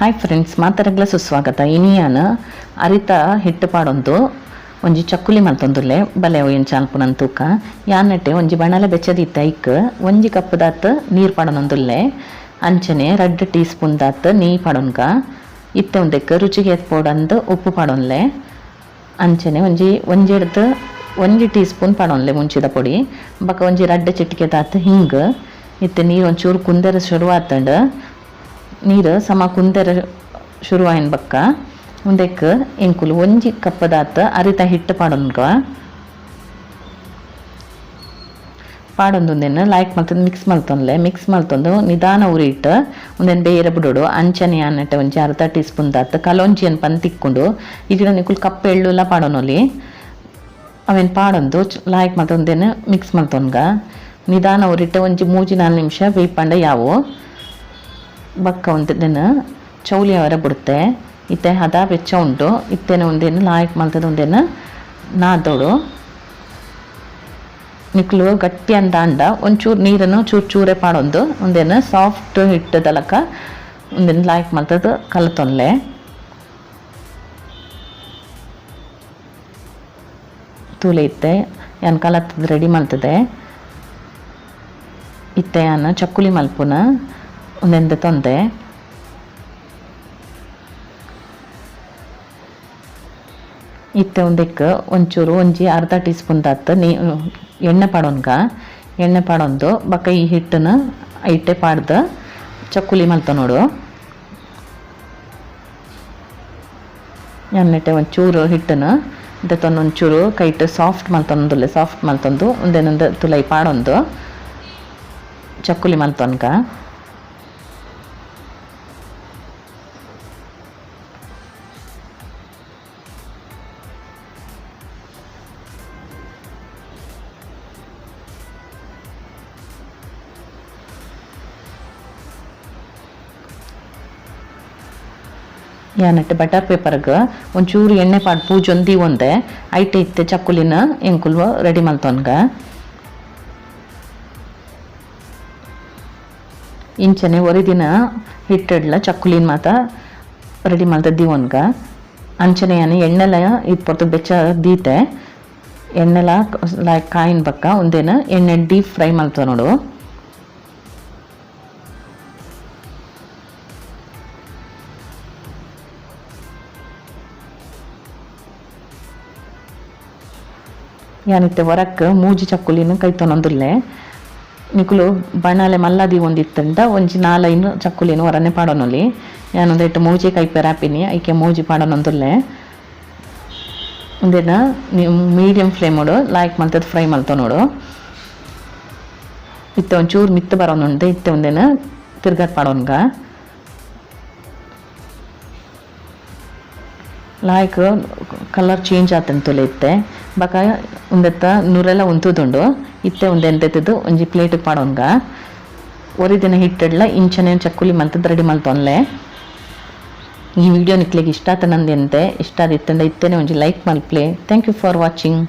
Hi friends ಮಾತಾಡಗ್ಲ ಸುಸ್ವಾಗತ. ಇನಿಯಾನ ಅರಿತ ಹಿಟ್ಟು ಪಾಡೊಂದು. ಒಂಜಿ ಚಕ್ಕುಲಿ ಮಲ್ತೊಂದುಲ್ಲೆ, ಬಲೆ ಒಯ್ಯನ್ ಚಾಲ್ಪುನನ್ ತೂಕ. ಯಾನಟ್ಟೆ ಒಂಜಿ ಬಣಲ ಬೆಚ್ಚದಿತ್ತ ಐಕ್, ಒಂಜಿ ಕಪ್ ದಾತ್ ನೀರು ಪಾಡೊನೊಂದುಲ್ಲೆ. ಅಂಚನೆ ರಡ್ಡ್ ಟೀ ಸ್ಪೂನ್ ದಾತ್ ನೀ ಪಾಡೊನ್ಗ. ಇತ್ತೆ ಒಂದಕ್ಕೆ ರುಚಿಗೆ ಎತ್ಪೋಡಂದು ಉಪ್ಪು ಪಾಡೊನ್ಲೆ. ಅಂಚನೆ ಒಂಜಿ, ಒಂಜೆಡ್ದು ಒಂಜಿ ಟೀ ಸ್ಪೂನ್ ಪಾಡೊನ್ಲೆ ಮುಂಚಿದ ಪೊಡಿ. ಬಕ ಒಂಜಿ ರಡ್ಡ್ ಚಿಟಿಕೆ ದಾತ್ ಹಿಂಗೆ. ಇತ್ತೆ ನೀರು ಒಂಚೂರು ಕುಂದರ ಶುರು ಆತಂಡ್ ನೀರು ಸಮ ಕುಂದರ ಶುರು ಆಯ್ನ ಬಕ್ಕ ಉಂದೆಕ್ ಎಂಕುಲು ಒಂಜಿ ಕಪ್ಪದಾತ ಅರಿತ ಹಿಟ್ಟು ಪಾಡೊನ್ಗ ಪಾಡೊಂದುಂದೆನ್ ಲೈಕ್ ಮಲ್ತೊಂದು ಮಿಕ್ಸ್ ಮಲ್ತೊಂದ್ಲೆ. ಮಿಕ್ಸ್ ಮಲ್ತೊಂದು ನಿಧಾನ ಇಟ್ಟು ಒಂದೆನ್ ಬೇರೆ ಬಿಡೋಡು. ಅಂಚನೆ ಅನ್ನಟ್ಟೆ ಒಂಜಿ ಅರ್ಧ ಟೀ ಸ್ಪೂನ್ ದಾತ. ಕಲೊಂಜಿ ಅನ್ ಪಂದ್ ತಿಕ್ಕೊಂಡು ಈಗ ನಿಕುಲ್ ಕಪ್ ಎಳ್ಳುಲ್ಲ ಪಾಡೋನೊಲಿ. ಅವೇನು ಪಾಡೊಂದು ಲಾಯ್ಕ್ ಮಲ್ತೊಂದೇನು ಮಿಕ್ಸ್ ಮಲ್ತೊನ್ಗ. ನಿಧಾನ ಉರಿಟ್ಟು ಒಂಜಿ ಮೂಜಿ ನಾಲ್ಕು ನಿಮಿಷ ಬೇಯ್ಪಂಡ ಯಾವು. ಬಕ್ಕ ಒಂದೇನು ಚೌಲಿ ಅವರ ಬಿಡುತ್ತೆ. ಇತ್ತೆ ಹದ ಬೆಚ್ಚ ಉಂಟು. ಇತ್ತೇನೆ ಒಂದೇನು ಲಾಯ್ಕ್ ಮಲ್ತದ ಒಂದೇನು ನಾದೋಡು. ನಿಕ್ಲು ಗಟ್ಟಿ ಅಂತ ಅಂಡ, ಒಂಚೂರು ನೀರನ್ನು ಚೂರು ಚೂರೆ ಪಾಡೊಂದು. ಒಂದೇನು ಸಾಫ್ಟ್ ಹಿಟ್ಟದಲಕ ಒಂದೇನು ಲಾಯಕ್ ಮಲ್ತದ ಕಲತೊಲ್ಲೆ ತೂಲೆ ಇತ್ತೆ, ಯನ್ ಕಲತ್ತದ ರೆಡಿ ಮಲ್ತದೆ. ಇತ್ತೆ ಏನು ಚಕ್ಕುಲಿ ಮಲ್ಪುನ. ಒಂದೆಂದು ತೊಂದೆ. ಇತ್ತೆ ಒಂದಕ್ಕೆ ಒಂಚೂರು, ಒಂಜಿ ಅರ್ಧ ಟೀ ಸ್ಪೂನ್ ದಾತ್ ನೀ, ಎಣ್ಣೆ ಪಾಡೋನ್ಗ. ಎಣ್ಣೆ ಪಾಡೊಂದು ಬಕ್ಕ ಈ ಹಿಟ್ಟನ್ನ ಐಟೆ ಪಾಡ್ದು ಚಕ್ಕುಲಿ ಮಲ್ತ ನೋಡು. ಎಣ್ಣೆಟ್ಟೆ ಒಂಚೂರು ಹಿಟ್ಟನ್ನು ಇದತ್ತೊಂದು ಒಂಚೂರು ಕೈಟ್ ಸಾಫ್ಟ್ ಮಲ್ತೊಂದುಲ್ಲೆ ಸಾಫ್ಟ್ ಮಲ್ತೊಂದು, ಒಂದೇನೊಂದು ತುಲೈ ಪಾಡೊಂದು. ಚಕ್ಕುಲಿ ಮಲ್ತೊನ್ಗ ಯಾನಟ್ಟು ಬಟರ್ ಪೇಪರ್ಗೆ ಒಂಚೂರು ಎಣ್ಣೆ ಪಾಡ್ ಪೂಜೊಂದಿ ಒಂದೆ. ಐಟ್ ಇತ್ತೆ ಚಕ್ಕುಲಿನ ಎಂಕುಲ್ವ ರೆಡಿ ಮಲ್ತೊನ್ಗ ಇಂಚನೆ ಒರಿದಿನ ಹಿಟ್ಟಿಡ್ಲ ಚಕ್ಕುಲಿನ ಮಾತ ರೆಡಿ ಮಲ್ತ ದಿವನ್ಗ ಅಂಚನೆ ಯಾನೆ ಎಣ್ಣೆಲ ಇದು ಪೊರ್ತು ಬೆಚ್ಚ ದೀತೆ ಎಣ್ಣೆಲ ಲೈಕ್ ಕಾಯಿನ ಬಕ್ಕ ಒಂದೇನ ಎಣ್ಣೆ ಡೀಪ್ ಫ್ರೈ ಮಲ್ತ ನೋಡು. ಯಾನಿತ್ತೆ ಹೊರಕ್ಕೆ ಮೂಜಿ ಚಕ್ಕುಲಿನ ಕೈತೊನೊಂದುಲ್ಲೆ ನಿಕುಲು ಬಣ್ಣಲೆ ಮಲ್ಲದಿ ಒಂದಿತ್ತಂಡ ಒಂಜಿ ನಾಲೈನು ಚಕ್ಕುಲಿನ ಹೊರನೆ ಪಾಡೊನೊಲಿ. ಯಾನೊಂದು ಎಟ್ಟು ಮೂಜಿ ಕೈ ರಾಪಿನಿ ಐಕೆ ಮೂಜಿ ಪಾಡೊನೊಂದುಲ್ಲೆ. ನೀವು ಮೀಡಿಯಂ ಫ್ಲೇಮೋಡು ಲಾಯ್ಕ್ ಮಲ್ತದ ಫ್ರೈ ಮಲ್ತ ನೋಡು. ಇತ್ತೆ ಒಂಚೂರು ಮಿತ್ತು ಬರೋನುಂಡೆ ಇತ್ತೆ ಒಂದೇನ ತಿರ್ಗತ್ ಪಾಡೋನ್ಗ. ಲಾಯ್ಕ್ ಕಲರ್ ಚೇಂಜ್ ಆತಂತುಲೆ ಇತ್ತೆ. ಬಕ ಉಂದೆತ್ತ ನೂರೆಲ್ಲ ಉಂತುದುಂಡು. ಇತ್ತೆ ಒಂದೆಂತದ್ದು ಒಂಜಿ ಪ್ಲೇಟ್ ಒರಿ ದಿನ ಹಿಟ್ಟಿಡ್ಲ, ಇಂಚನೇ ಚಕ್ಕುಲಿ ಮಲ್ತದ ರೆಡಿ ಮಲ್ತೊನ್ಲೆ. ಈ ವಿಡಿಯೋ ನಿಕ್ಲಿಗೆ ಇಷ್ಟ ಆತ ನಂದೆಂತೆ ಇಷ್ಟ ಇತ್ತಂದ ಇತ್ತೇನೆ ಒಂಜಿ like ಮಲ್ಪ್ಲೆ. Thank you for watching